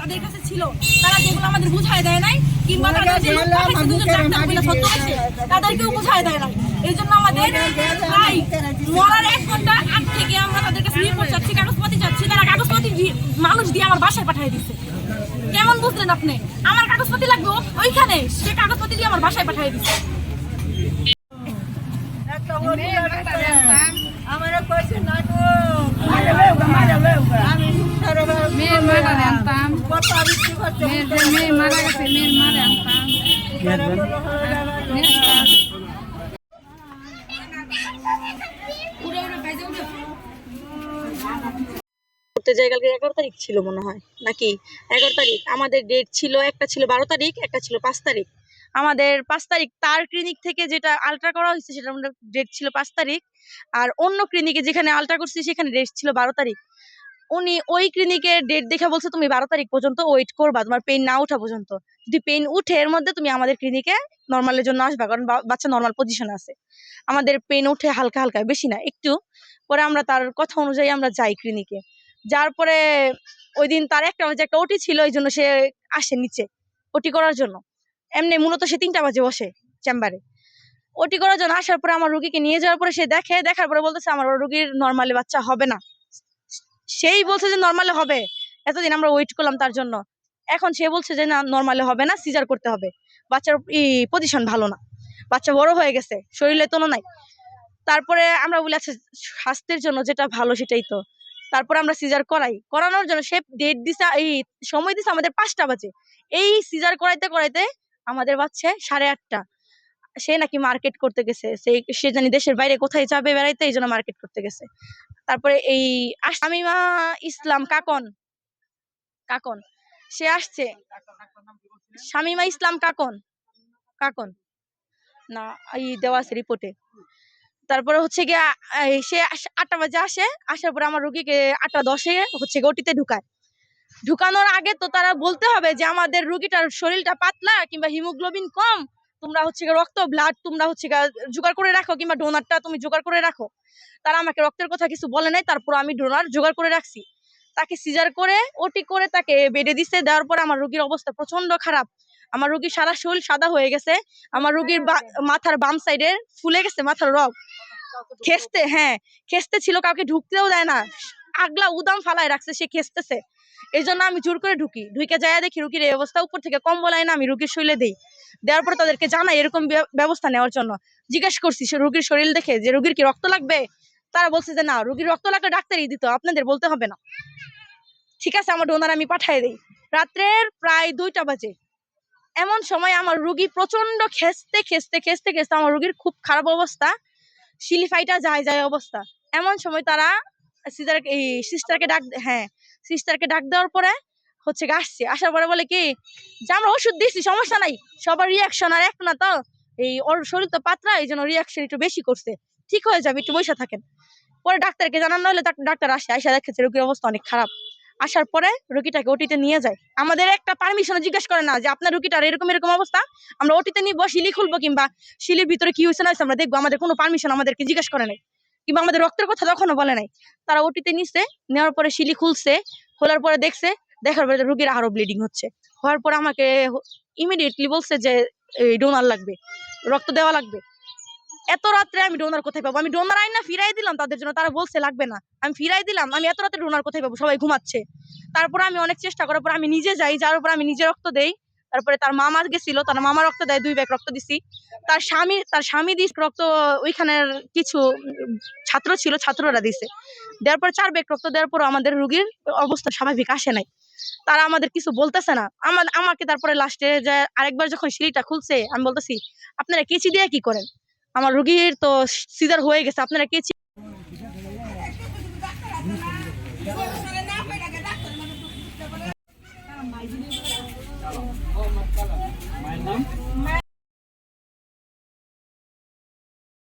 তাদের কাছে ছিল। তারা আমাদের দেয় তাদেরকেও বুঝায় দেয় এই জন্য মানুষ দিয়ে আমার বাসায় পাঠিয়ে দিচ্ছে কেমন বুঝলেন আপনি? আমার কাগজপাতি লাগবে ওইখানে, সে কাগজপাতি দিয়ে আমার বাসায় পাঠিয়ে দিচ্ছে আমার কইছে নাটক আমি মেয়ের মারা আনতাম। মেয়ের মারা গেছে, মেয়ের মারা আনতাম। ছিল মনে হয়, নাকি? এগারো তারিখ। আমাদের ডেট ছিল, একটা ছিল বারো তারিখ, একটা ছিল পাঁচ তারিখ। আমাদের পাঁচ তারিখ, তার ক্লিনিক থেকে যেটা আলট্রা করা হয়েছে সেটা ডেট ছিল পাঁচ তারিখ। আর অন্য ক্লিনিকে যেখানে আলট্রা করছি, সেখানে ডেট ছিল বারো তারিখ। উনি ওই ক্লিনিকে ডেট দেখে বলছে, তুমি বারো তারিখ পর্যন্ত ওয়েট করবা, তোমার পেন না ওঠা পর্যন্ত। যদি পেন উঠে, এর মধ্যে তুমি আমাদের ক্লিনিকে নর্মালের জন্য আসবা, কারণ বাচ্চা নর্মাল পজিশন আছে। আমাদের পেন উঠে হালকা হালকা, বেশি না, একটু। পরে আমরা তার কথা অনুযায়ী আমরা যাই ক্লিনিকে যার পরে ওই দিন তার একটা বাজে একটা ওটি ছিল ওই জন্য সে আসে নিচে ওটি করার জন্য। এমনি মূলত সে তিনটা বাজে বসে চেম্বারে ওটি করার জন্য আসার পরে আমার রুগীকে নিয়ে যাওয়ার পরে সে দেখে, দেখার পরে বলতেছে, আমার রুগীর নর্মালি বাচ্চা হবে না। সেই বলছে যে নর্মালে হবে। এতদিন আমরা ওয়েট করলাম তার জন্য। এখন সে বলছে যে, না নর্মালে হবে না সিজার করতে হবে। বাচ্চার ই পজিশন ভালো না। বাচ্চা বড় হয়ে গেছে, শরীরে তোলো নাই। তারপরে আমরা বলি আচ্ছা স্বাস্থ্যের জন্য যেটা ভালো সেটাই তো। তারপরে আমরা সিজার করাই। করানোর জন্য সে ডেট দিছে, এই সময় দিছে আমাদের পাঁচটা বাজে। এই সিজার করাইতে করাইতে আমাদের বাচ্চা সাড়ে আটটা। সে নাকি মার্কেট করতে গেছে। সে সে জানি দেশের বাইরে কোথায় যাবে, বেড়াইতে, এই জন্য মার্কেট করতে গেছে। তারপরে এই আমিমা ইসলাম কাকন। কাকন। সে আসছে। শামিমা ইসলাম কাকন। কাকন। না, এই দেওয়া আছে রিপোর্টে তারপরে হচ্ছে গিয়ে সে আটটা বাজে আসে। আসার পরে আমার রুগীকে আটটা দশে হচ্ছে গিয়ে ওটিতে ঢুকায়। ঢুকানোর আগে তো তারা বলতে হবে যে, আমাদের রুগীটার শরীরটা পাতলা কিংবা হিমোগ্লোবিন কম। তোমরা হচ্ছে রক্ত ব্লাড তোমরা হচ্ছে জোগাড় করে রাখো কিংবা ডোনারটা তুমি জোগাড় করে রাখো। তারা আমাকে রক্তের কথা কিছু বলে নাই তারপর আমি ডোনার জোগাড় করে রাখছি। তাকে সিজার করে ওটি করে তাকে বেডে দিছে দেওয়ার পর আমার রুগীর অবস্থা প্রচণ্ড খারাপ। আমার রুগীর সারা শরীর সাদা হয়ে গেছে আমার রুগীর মাথার বাম সাইডে ফুলে গেছে মাথার রগ খেসতে হ্যাঁ খেসতে ছিল কাউকে ঢুকতেও দেয় না। আগলা উদাম ফালায় রাখছে, সে খেসতেছে। এই জন্য আমি জোর করে ঢুকি। ঢুকে যায় দেখি রুগীর এই অবস্থা। উপর থেকে কম বলাই না, আমি রুগীর শরীরে দেই। দেওয়ার পরে তাদেরকে জানাই এরকম ব্যবস্থা নেওয়ার জন্য। জিজ্ঞেস করছি, সে রুগীর শরীর দেখে যে রুগীর কি রক্ত লাগবে? তারা বলছে যে না, রুগীর রক্ত লাগলে ডাক্তারই দিত, আপনাদের বলতে হবে না। ঠিক আছে, আমার ডোনার আমি পাঠিয়ে দিই। রাত্রের প্রায় দুইটা বাজে। এমন সময় আমার রুগী প্রচণ্ড খেসতে খেসতে খেসতে খেসতে আমার রুগীর খুব খারাপ অবস্থা। শিলিফাইটা যায় যায় অবস্থা। এমন সময় তারা সিস্টার এই সিস্টারকে ডাক হ্যাঁ সিস্টারকে ডাক দেওয়ার পরে হচ্ছে আসছে। আসার পরে বলে কি, যে আমরা ওষুধ দিচ্ছি সমস্যা নাই। সবার রিয়াকশন আর এক না তো। এই ওর শরীর তো পাতলা, এই জন্য রিয়াকশন একটু বেশি করছে। ঠিক হয়ে যাবে, একটু বসে থাকেন। পরে ডাক্তারকে জানানো হলে ডাক্তার আসে আসে দেখেছে রোগীর অবস্থা অনেক খারাপ। আসার পরে রুগীটাকে ওটিতে নিয়ে যায়। আমাদের একটা পারমিশন জিজ্ঞেস করে না যে, আপনার রুগীটার এরকম এরকম অবস্থা? আমরা ওটিতে নিব, শিলি খুলবো কিংবা শিলির ভিতরে কি হয়েছে, না আমরা দেখব। আমাদের কোনো পারমিশন আমাদেরকে জিজ্ঞেস করে নাই। কিংবা আমাদের রক্তের কথা তখনও বলে নাই। তারা ওটিতে নিচ্ছে নেওয়ার পরে শিলি খুলছে, খোলার পরে দেখছে, দেখার পরে রুগীর আরও ব্লিডিং হচ্ছে। হওয়ার পরে আমাকে ইমিডিয়েটলি বলছে যে, এই ডোনার লাগবে, রক্ত দেওয়া লাগবে। এত রাত্রে আমি ডোনার কোথায় পাবো? আমি ডোনার আইন না, ফিরাই দিলাম তাদের জন্য। তারা বলছে, লাগবে না। আমি ফিরাই দিলাম, আমি এত রাতে ডোনার কোথায় পাবো? সবাই ঘুমাচ্ছে। তারপর আমি অনেক চেষ্টা করার পর আমি নিজে যাই যার উপর আমি নিজে রক্ত দেই। তারপরে তার মামা গেছিল, তার মামা রক্ত দেয়, দুই ব্যাগ রক্ত দিছি। তার স্বামী তার স্বামী দিস রক্ত ওইখানের কিছু ছাত্র ছিল, ছাত্ররা দিছে। দেওয়ার পর চার ব্যাগ রক্ত দেওয়ার পর আমাদের রুগীর অবস্থা স্বাভাবিক আসে নাই। তারা আমাদের কিছু বলতেছে না। আমার আমাকে তারপরে লাস্টে যে আরেকবার যখন সিঁড়িটা খুলছে, আমি বলতেছি, আপনারা কেচি দিয়ে কি করেন? আমার রুগীর তো সিজার হয়ে গেছে, আপনারা কেচি